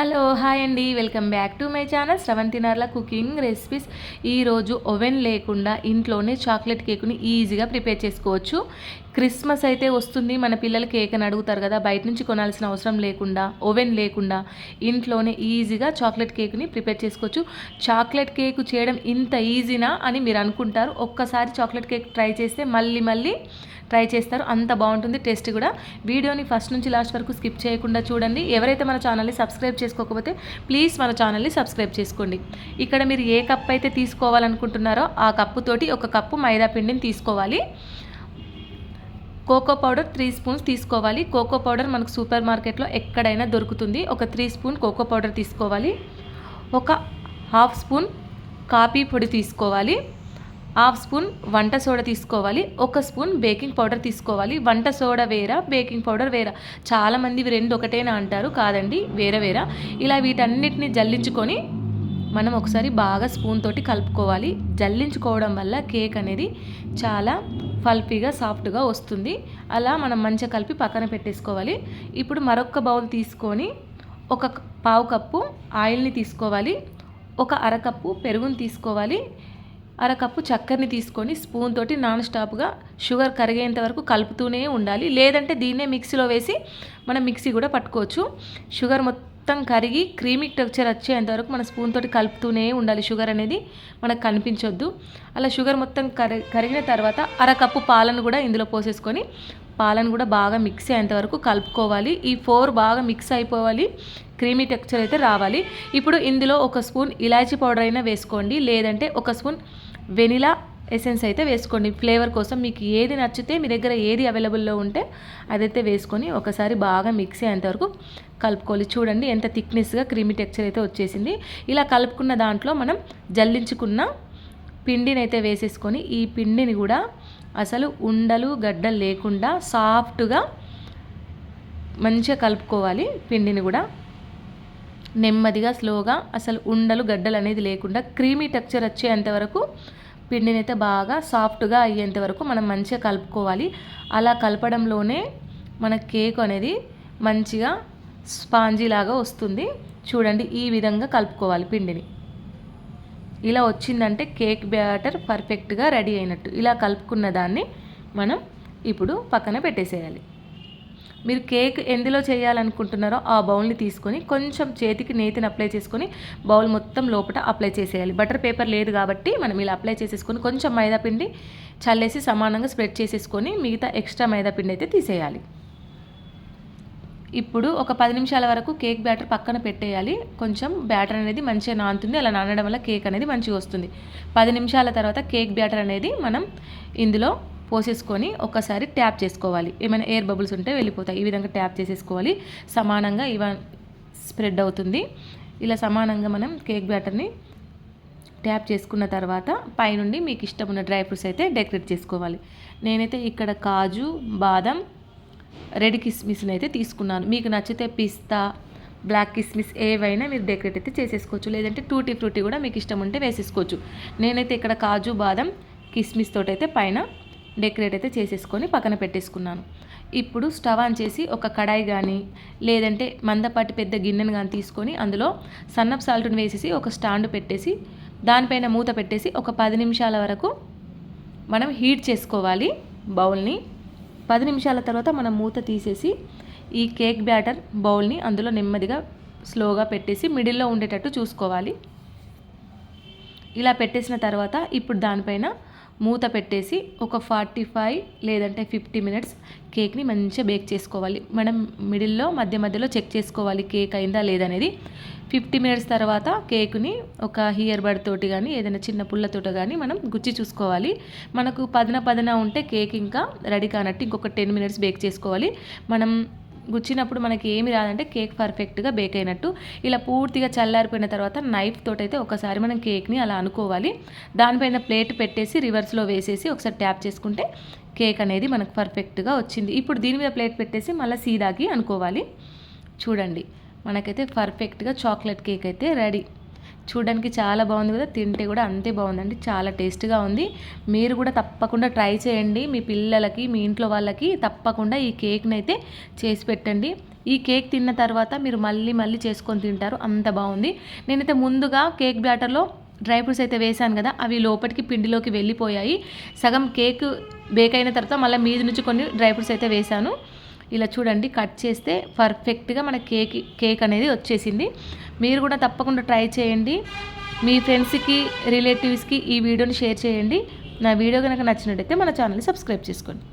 Hello hi అండి. Welcome back to my channel Sravanthi Narla cooking recipes. ఈరోజు oven లేకుండా ఇంట్లోనే చాక్లెట్ కేక్ని ఈజీగా ప్రిపేర్ చేసుకోవచ్చు. క్రిస్మస్ అయితే వస్తుంది మన పిల్లలు కేక్ అని అడుగుతారు కదా బయట నుంచి కొనాల్సిన అవసరం లేకుండా ఓవెన్ లేకుండా ఇంట్లోనే ఈజీగా చాక్లెట్ కేక్ని ప్రిపేర్ చేసుకోవచ్చు. చాక్లెట్ కేక్ చేయడం ఇంత ఈజీనా అని మీరు అనుకుంటారు. ఒక్కసారి చాక్లెట్ కేక్ ట్రై చేస్తే మళ్ళీ మళ్ళీ ట్రై చేస్తారు. అంత బాగుంటుంది టేస్ట్ కూడా. వీడియోని ఫస్ట్ నుంచి లాస్ట్ వరకు స్కిప్ చేయకుండా చూడండి. ఎవరైతే మన ఛానల్ని సబ్స్క్రైబ్ చేసుకోకపోతే ప్లీజ్ మన ఛానల్ని సబ్స్క్రైబ్ చేసుకోండి. ఇక్కడ మీరు ఏ కప్ అయితే తీసుకోవాలనుకుంటున్నారో ఆ కప్పుతోటి ఒక కప్పు మైదా పిండిని తీసుకోవాలి. కోకో పౌడర్ త్రీ స్పూన్స్ తీసుకోవాలి. కోకో పౌడర్ మనకు సూపర్ మార్కెట్లో ఎక్కడైనా దొరుకుతుంది. ఒక త్రీ స్పూన్ కోకో పౌడర్ తీసుకోవాలి. ఒక హాఫ్ స్పూన్ కాఫీ పొడి తీసుకోవాలి. హాఫ్ స్పూన్ వంట సోడా తీసుకోవాలి. ఒక స్పూన్ బేకింగ్ పౌడర్ తీసుకోవాలి. వంట సోడా వేరా బేకింగ్ పౌడర్ వేరా? చాలామంది ఇవి రెండు ఒకటేనా అంటారు. కాదండి వేరే వేరా. ఇలా వీటన్నిటిని జల్లించుకొని మనం ఒకసారి బాగా స్పూన్ తోటి కలుపుకోవాలి. జల్లించుకోవడం వల్ల కేక్ అనేది చాలా ఫల్ఫీగా సాఫ్ట్గా వస్తుంది. అలా మనం మంచిగా కలిపి పక్కన పెట్టేసుకోవాలి. ఇప్పుడు మరొక బౌల్ తీసుకొని ఒక పావు కప్పు ఆయిల్ని తీసుకోవాలి. ఒక అరకప్పు పెరుగుని తీసుకోవాలి. అరకప్పు చక్కెరని తీసుకొని స్పూన్ తోటి నాన్ స్టాప్గా షుగర్ కరిగేంత వరకు కలుపుతూనే ఉండాలి. లేదంటే దీన్నే మిక్సీలో వేసి మనం మిక్సీ కూడా పట్టుకోవచ్చు. షుగర్ మొత్తం మొత్తం కరిగి క్రీమీ టెక్చర్ వచ్చేంత వరకు మన స్పూన్ తోటి కలుపుతూనే ఉండాలి. షుగర్ అనేది మనకు కనిపించొద్దు. అలా షుగర్ మొత్తం కరి కరిగిన తర్వాత అరకప్పు పాలను కూడా ఇందులో పోసేసుకొని పాలను కూడా బాగా మిక్స్ అయ్యేంత వరకు కలుపుకోవాలి. ఈ ఫోర్ బాగా మిక్స్ అయిపోవాలి. క్రీమీ టెక్చర్ అయితే రావాలి. ఇప్పుడు ఇందులో ఒక స్పూన్ ఇలాచీ పౌడర్ అయినా వేసుకోండి. లేదంటే ఒక స్పూన్ వెనిలా ఎసెన్స్ అయితే వేసుకోండి. ఫ్లేవర్ కోసం మీకు ఏది నచ్చితే మీ దగ్గర ఏది అవైలబుల్లో ఉంటే అదైతే వేసుకొని ఒకసారి బాగా మిక్స్ అయ్యేంతవరకు కలుపుకోవాలి. చూడండి ఎంత థిక్నెస్గా క్రీమీ టెక్చర్ అయితే వచ్చేసింది. ఇలా కలుపుకున్న దాంట్లో మనం జల్లించుకున్న పిండిని అయితే వేసేసుకొని ఈ పిండిని కూడా అసలు ఉండలు గడ్డలు లేకుండా సాఫ్ట్గా మంచిగా కలుపుకోవాలి పిండిని కూడా. నెమ్మదిగా స్లోగా అసలు ఉండలు గడ్డలు అనేది లేకుండా క్రీమీ టెక్చర్ వచ్చేంత వరకు పిండిని అయితే బాగా సాఫ్ట్గా అయ్యేంత వరకు మనం మంచిగా కలుపుకోవాలి. అలా కలపడంలోనే మన కేక్ అనేది మంచిగా స్పాంజీలాగా వస్తుంది. చూడండి ఈ విధంగా కలుపుకోవాలి పిండిని. ఇలా వచ్చిందంటే కేక్ బ్యాటర్ పర్ఫెక్ట్గా రెడీ అయినట్టు. ఇలా కలుపుకున్న దాన్ని మనం ఇప్పుడు పక్కన పెట్టేసేయాలి. మీరు కేక్ ఎందులో చేయాలనుకుంటున్నారో ఆ బౌల్ని తీసుకొని కొంచెం చేతికి నేతిని అప్లై చేసుకొని బౌల్ మొత్తం లోపల అప్లై చేసేయాలి. బటర్ పేపర్ లేదు కాబట్టి మనం ఇలా అప్లై చేసేసుకొని కొంచెం మైదాపిండి చల్లేసి సమానంగా స్ప్రెడ్ చేసేసుకొని మిగతా ఎక్స్ట్రా మైదా పిండి అయితే తీసేయాలి. ఇప్పుడు ఒక పది నిమిషాల వరకు కేక్ బ్యాటర్ పక్కన పెట్టేయాలి. కొంచెం బ్యాటర్ అనేది మంచిగా నానుతుంది. అలా నానడం వల్ల కేక్ అనేది మంచిగా వస్తుంది. పది నిమిషాల తర్వాత కేక్ బ్యాటర్ అనేది మనం ఇందులో పోసేసుకొని ఒకసారి ట్యాప్ చేసుకోవాలి. ఏమైనా ఎయిర్ బబుల్స్ ఉంటే వెళ్ళిపోతాయి. ఈ విధంగా ట్యాప్ చేసేసుకోవాలి. సమానంగా ఇవ స్ప్రెడ్ అవుతుంది. ఇలా సమానంగా మనం కేక్ బ్యాటర్ని ట్యాప్ చేసుకున్న తర్వాత పైనుండి మీకు ఇష్టం ఉన్న డ్రై ఫ్రూట్స్ అయితే డెకరేట్ చేసుకోవాలి. నేనైతే ఇక్కడ కాజు బాదం రెడ్ కిస్మిస్ని అయితే తీసుకున్నాను. మీకు నచ్చితే పిస్తా బ్లాక్ కిస్మిస్ ఏవైనా మీరు డెకరేట్ అయితే చేసేసుకోవచ్చు. లేదంటే టూటీ ఫ్రూటీ కూడా మీకు ఇష్టం ఉంటే వేసేసుకోవచ్చు. నేనైతే ఇక్కడ కాజు బాదం కిస్మిస్ తోటైతే అయితే పైన డెకరేట్ అయితే చేసేసుకొని పక్కన పెట్టేసుకున్నాను. ఇప్పుడు స్టవ్ ఆన్ చేసి ఒక కడాయి కానీ లేదంటే మందపాటి పెద్ద గిన్నెను కానీ తీసుకొని అందులో సన్నప్ సాల్ట్ని వేసేసి ఒక స్టాండ్ పెట్టేసి దానిపైన మూత పెట్టేసి ఒక పది నిమిషాల వరకు మనం హీట్ చేసుకోవాలి బౌల్ని. పది నిమిషాల తర్వాత మనం మూత తీసేసి ఈ కేక్ బ్యాటర్ బౌల్ని అందులో నెమ్మదిగా స్లోగా పెట్టేసి మిడిల్లో ఉండేటట్టు చూసుకోవాలి. ఇలా పెట్టేసిన తర్వాత ఇప్పుడు దానిపైన మూత పెట్టేసి ఒక ఫార్టీ ఫైవ్ లేదంటే ఫిఫ్టీ మినిట్స్ కేక్ని మంచిగా బేక్ చేసుకోవాలి. మనం మిడిల్లో మధ్య మధ్యలో చెక్ చేసుకోవాలి కేక్ అయిందా లేదనేది ఫిఫ్టీ మినిట్స్ తర్వాత కేక్ని ఒక హియర్ బడ్ తోటి కానీ ఏదైనా చిన్న పుల్లతోటి కానీ మనం గుచ్చి చూసుకోవాలి. మనకు పదన పదన ఉంటే కేక్ ఇంకా రెడీ కానట్టు ఇంకొక టెన్ మినిట్స్ బేక్ చేసుకోవాలి. మనం గుచ్చినప్పుడు మనకి ఏమి రాదంటే కేక్ పర్ఫెక్ట్గా బేక్ అయినట్టు. ఇలా పూర్తిగా చల్లారిపోయిన తర్వాత నైఫ్ తోటి అయితే ఒకసారి మనం కేక్ని అలా అనుకోవాలి. దానిపైన ప్లేట్ పెట్టేసి రివర్స్లో వేసేసి ఒకసారి ట్యాప్ చేసుకుంటే కేక్ అనేది మనకు పర్ఫెక్ట్గా వచ్చింది. ఇప్పుడు దీని మీద ప్లేట్ పెట్టేసి మళ్ళీ సీదాకి అనుకోవాలి. చూడండి మనకైతే పర్ఫెక్ట్గా చాక్లెట్ కేక్ అయితే రెడీ. చూడడానికి చాలా బాగుంది కదా తింటే కూడా అంతే బాగుందండి చాలా టేస్ట్గా ఉంది. మీరు కూడా తప్పకుండా ట్రై చేయండి మీ పిల్లలకి మీ ఇంట్లో వాళ్ళకి తప్పకుండా ఈ కేక్ని అయితే చేసి పెట్టండి. ఈ కేక్ తిన్న తర్వాత మీరు మళ్ళీ మళ్ళీ చేసుకొని తింటారు అంత బాగుంది. నేనైతే ముందుగా కేక్ బ్యాటర్లో డ్రై ఫ్రూట్స్ అయితే వేసాను కదా అవి లోపలికి పిండిలోకి వెళ్ళిపోయాయి. సగం కేక్ బేక్ అయిన తర్వాత మళ్ళీ మీది నుంచి కొన్ని డ్రై ఫ్రూట్స్ అయితే వేసాను ఇలా చూడండి కట్ చేస్తే పర్ఫెక్ట్గా మన కేక్ కేక్ అనేది వచ్చేసింది. మీరు కూడా తప్పకుండా ట్రై చేయండి. మీ ఫ్రెండ్స్కి రిలేటివ్స్కి ఈ వీడియోని షేర్ చేయండి. నా వీడియో కనుక నచ్చినట్టయితే మన ఛానల్ని సబ్స్క్రైబ్ చేసుకోండి.